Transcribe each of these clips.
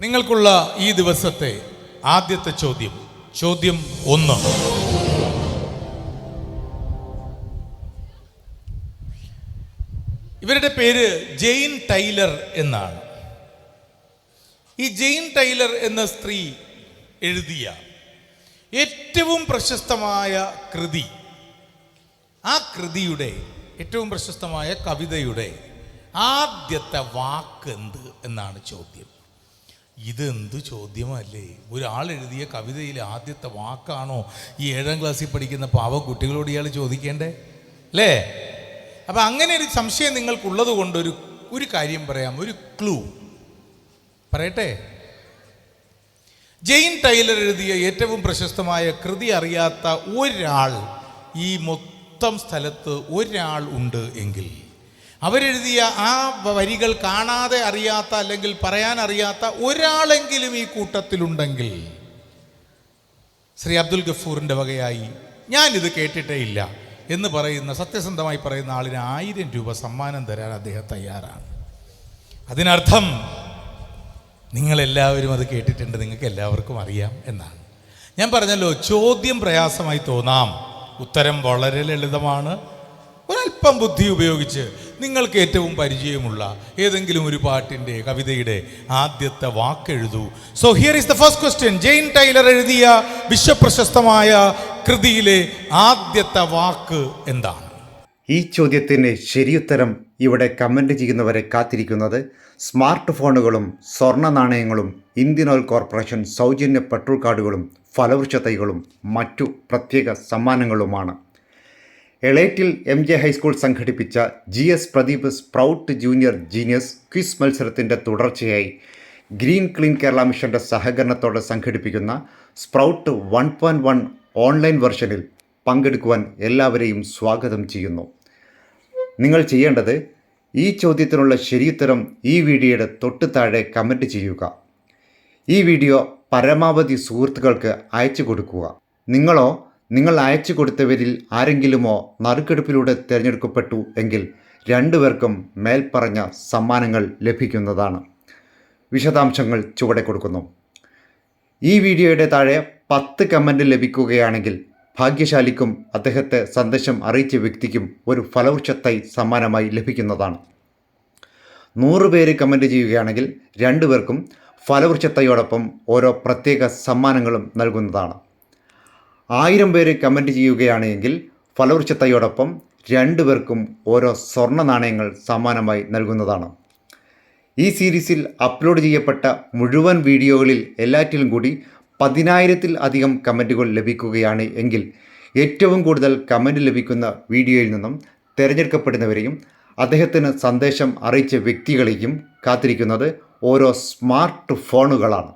നിങ്ങൾക്കുള്ള ഈ ദിവസത്തെ ആദ്യത്തെ ചോദ്യം. ചോദ്യം ഒന്ന്. ഇവരുടെ പേര് ജെയിൻ ടൈലർ എന്നാണ്. ഈ ജെയിൻ ടൈലർ എന്ന സ്ത്രീ എഴുതിയ ഏറ്റവും പ്രശസ്തമായ കൃതി ആ കൃതിയുടെ ഏറ്റവും പ്രശസ്തമായ കവിതയുടെ ആദ്യത്തെ വാക്ക് എന്ത് എന്നാണ് ചോദ്യം. ഇതെന്ത് ചോദ്യമല്ലേ? ഒരാൾ എഴുതിയ കവിതയിലെ ആദ്യത്തെ വാക്കാണോ ഈ ഏഴാം ക്ലാസ്സിൽ പഠിക്കുന്ന പാവ കുട്ടികളോട് ഇയാൾ ചോദിക്കേണ്ടേ? അല്ലേ? അപ്പം അങ്ങനെ ഒരു സംശയം നിങ്ങൾക്കുള്ളത് കൊണ്ട് ഒരു ഒരു കാര്യം പറയാം ഒരു ക്ലൂ പറയട്ടെ? ജെയിൻ ടൈലർ എഴുതിയ ഏറ്റവും പ്രശസ്തമായ കൃതി അറിയാത്ത ഒരാൾ ഈ മൊത്തം സ്ഥലത്ത് ഒരാൾ ഉണ്ട് എങ്കിൽ അവരെഴുതിയ ആ വരികൾ കാണാതെ അറിയാത്ത അല്ലെങ്കിൽ പറയാൻ അറിയാത്ത ഒരാളെങ്കിലും ഈ കൂട്ടത്തിലുണ്ടെങ്കിൽ ശ്രീ അബ്ദുൽ ഗഫൂറിന്റെ വകയായി ഞാനിത് കേട്ടിട്ടേ ഇല്ല എന്ന് പറയുന്ന സത്യസന്ധമായി പറയുന്ന ആളിന് ആയിരം രൂപ സമ്മാനം തരാൻ അദ്ദേഹം തയ്യാറാണ്. അതിനർത്ഥം നിങ്ങളെല്ലാവരും അത് കേട്ടിട്ടുണ്ട് നിങ്ങൾക്ക് എല്ലാവർക്കും അറിയാം എന്നാണ്. ഞാൻ പറഞ്ഞല്ലോ ചോദ്യം പ്രയാസമായി തോന്നാം. ഉത്തരം വളരെ ലളിതമാണ്. ഒരല്പം ബുദ്ധി ഉപയോഗിച്ച് നിങ്ങൾക്ക് ഏറ്റവും പരിചയമുള്ള ഏതെങ്കിലും ഒരു പാട്ടിന്റെ കവിതയുടെ ആദ്യത്തെ വാക്കെഴുതൂ so here is the first question Jane Taylor എഴുതിയ വിശ്വപ്രശസ്തമായ കൃതിയിലെ ആദ്യത്തെ വാക്ക് എന്താണ്? ഈ ചോദ്യത്തിന് ശരിയുത്തരം ഇവിടെ കമന്റ് ചെയ്യുന്നവരെ കാത്തിരിക്കുന്നത് സ്മാർട്ട് ഫോണുകളും സ്വർണ നാണയങ്ങളും ഇന്ത്യൻ ഓയിൽ കോർപ്പറേഷൻ സൗജന്യ പെട്രോൾ കാർഡുകളും ഫലവൃക്ഷ തൈകളും മറ്റു പ്രത്യേക സമ്മാനങ്ങളുമാണ്. എളേറ്റിൽ എം ജെ ഹൈസ്കൂൾ സംഘടിപ്പിച്ച G S Pradeep sprout junior genius quiz മത്സരത്തിന്റെ തുടർച്ചയായി ഗ്രീൻ ക്ലീൻ കേരള മിഷന്റെ സഹകരണത്തോടെ സംഘടിപ്പിക്കുന്ന sprout one point one online വെർഷനിൽ പങ്കെടുക്കുവാൻ എല്ലാവരെയും സ്വാഗതം ചെയ്യുന്നു. നിങ്ങൾ ചെയ്യേണ്ടത് ഈ ചോദ്യത്തിനുള്ള ശരിയുത്തരം ഈ വീഡിയോയുടെ തൊട്ട് താഴെ കമന്റ് ചെയ്യുക. ഈ വീഡിയോ പരമാവധി സുഹൃത്തുക്കൾക്ക് അയച്ചു കൊടുക്കുക. നിങ്ങളോ നിങ്ങൾ അയച്ചു കൊടുത്തവരിൽ ആരെങ്കിലുമോ നറുക്കെടുപ്പിലൂടെ തിരഞ്ഞെടുക്കപ്പെട്ടു എങ്കിൽ രണ്ടുപേർക്കും മേൽപ്പറഞ്ഞ സമ്മാനങ്ങൾ ലഭിക്കുന്നതാണ്. വിശദാംശങ്ങൾ ചുവടെ കൊടുക്കുന്നു. ഈ വീഡിയോയുടെ താഴെ പത്ത് കമന്റ് ലഭിക്കുകയാണെങ്കിൽ ഭാഗ്യശാലിക്കും അദ്ദേഹത്തെ സന്ദേശം അറിയിച്ച വ്യക്തിക്കും ഒരു ഫലവൃക്ഷത്തൈ സമ്മാനമായി ലഭിക്കുന്നതാണ്. നൂറ് പേര് കമന്റ് ചെയ്യുകയാണെങ്കിൽ രണ്ടുപേർക്കും ഫലവൃക്ഷത്തൈയോടൊപ്പം ഓരോ പ്രത്യേക സമ്മാനങ്ങളും നൽകുന്നതാണ്. ആയിരം പേര് കമന്റ് ചെയ്യുകയാണെങ്കിൽ ഫലവൃക്ഷത്തൈയോടൊപ്പം രണ്ടുപേർക്കും ഓരോ സ്വർണ നാണയങ്ങൾ സമ്മാനമായി നൽകുന്നതാണ്. ഈ സീരീസിൽ അപ്ലോഡ് ചെയ്യപ്പെട്ട മുഴുവൻ വീഡിയോകളിൽ എല്ലാറ്റിലും കൂടി പതിനായിരത്തിൽ അധികം കമന്റുകൾ ലഭിക്കുകയാണ് എങ്കിൽ ഏറ്റവും കൂടുതൽ കമന്റ് ലഭിക്കുന്ന വീഡിയോയിൽ നിന്നും തിരഞ്ഞെടുക്കപ്പെടുന്നവരെയും അദ്ദേഹത്തിന് സന്ദേശം അറിയിച്ച വ്യക്തികളെയും കാത്തിരിക്കുന്നത് ഓരോ സ്മാർട്ട് ഫോണുകളാണ്.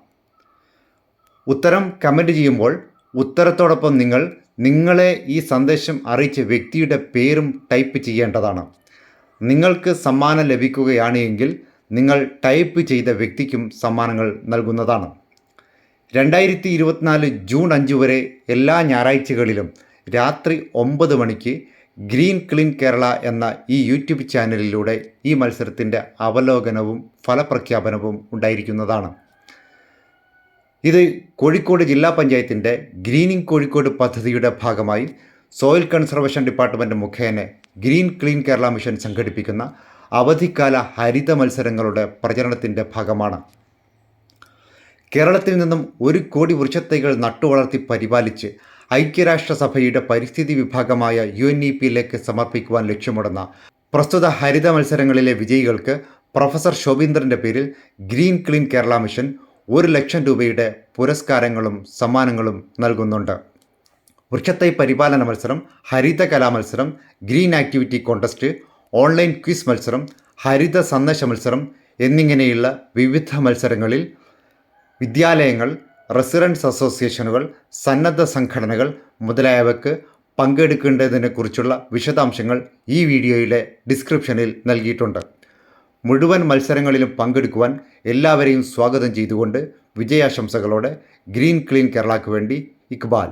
ഉത്തരം കമന്റ് ചെയ്യുമ്പോൾ ഉത്തരത്തോടൊപ്പം നിങ്ങൾ നിങ്ങളെ ഈ സന്ദേശം അറിയിച്ച വ്യക്തിയുടെ പേരും ടൈപ്പ് ചെയ്യേണ്ടതാണ്. നിങ്ങൾക്ക് സമ്മാനം ലഭിക്കുകയാണെങ്കിൽ നിങ്ങൾ ടൈപ്പ് ചെയ്ത വ്യക്തിക്കും സമ്മാനങ്ങൾ നൽകുന്നതാണ്. രണ്ടായിരത്തി ഇരുപത്തിനാല് ജൂൺ അഞ്ച് വരെ എല്ലാ ഞായറാഴ്ചകളിലും രാത്രി ഒമ്പത് മണിക്ക് ഗ്രീൻ ക്ലീൻ കേരള എന്ന ഈ യൂട്യൂബ് ചാനലിലൂടെ ഈ മത്സരത്തിന്റെ അവലോകനവും ഫലപ്രഖ്യാപനവും ഉണ്ടായിരിക്കുന്നതാണ്. ഇത് കോഴിക്കോട് ജില്ലാ പഞ്ചായത്തിന്റെ ഗ്രീനിങ് കോഴിക്കോട് പദ്ധതിയുടെ ഭാഗമായി സോയിൽ കൺസർവേഷൻ ഡിപ്പാർട്ട്മെന്റ് മുഖേന ഗ്രീൻ ക്ലീൻ കേരള മിഷൻ സംഘടിപ്പിക്കുന്ന അവധിക്കാല ഹരിത മത്സരങ്ങളുടെ പ്രചരണത്തിന്റെ ഭാഗമാണ്. കേരളത്തിൽ നിന്നും ഒരു കോടി വൃക്ഷത്തൈകൾ നട്ടുവളർത്തി പരിപാലിച്ച് ഐക്യരാഷ്ട്രസഭയുടെ പരിസ്ഥിതി വിഭാഗമായ യു എൻ ഇ പിയിലേക്ക് സമർപ്പിക്കുവാൻ ലക്ഷ്യമിടുന്ന പ്രസ്തുത ഹരിത മത്സരങ്ങളിലെ വിജയികൾക്ക് പ്രൊഫസർ ശോഭീന്ദ്രന്റെ പേരിൽ ഗ്രീൻ ക്ലീൻ കേരള മിഷൻ ഒരു ലക്ഷം രൂപയുടെ പുരസ്കാരങ്ങളും സമ്മാനങ്ങളും നൽകുന്നുണ്ട്. വൃക്ഷത്തൈ പരിപാലന മത്സരം ഹരിത കലാമത്സരം green activity contest online quiz മത്സരം ഹരിത സന്ദേശ മത്സരം എന്നിങ്ങനെയുള്ള വിവിധ മത്സരങ്ങളിൽ വിദ്യാലയങ്ങൾ റെസിഡൻസ് അസോസിയേഷനുകൾ സന്നദ്ധ സംഘടനകൾ മുതലായവക്ക് പങ്കെടുക്കേണ്ടതിനെക്കുറിച്ചുള്ള വിശദാംശങ്ങൾ ഈ വീഡിയോയിലെ ഡിസ്ക്രിപ്ഷനിൽ നൽകിയിട്ടുണ്ട്. മുഴുവൻ മത്സരങ്ങളിലും പങ്കെടുക്കുവാൻ എല്ലാവരെയും സ്വാഗതം ചെയ്തുകൊണ്ട് വിജയാശംസകളോടെ ഗ്രീൻ ക്ലീൻ കേരളയ്ക്ക് വേണ്ടി ഇക്ബാൽ.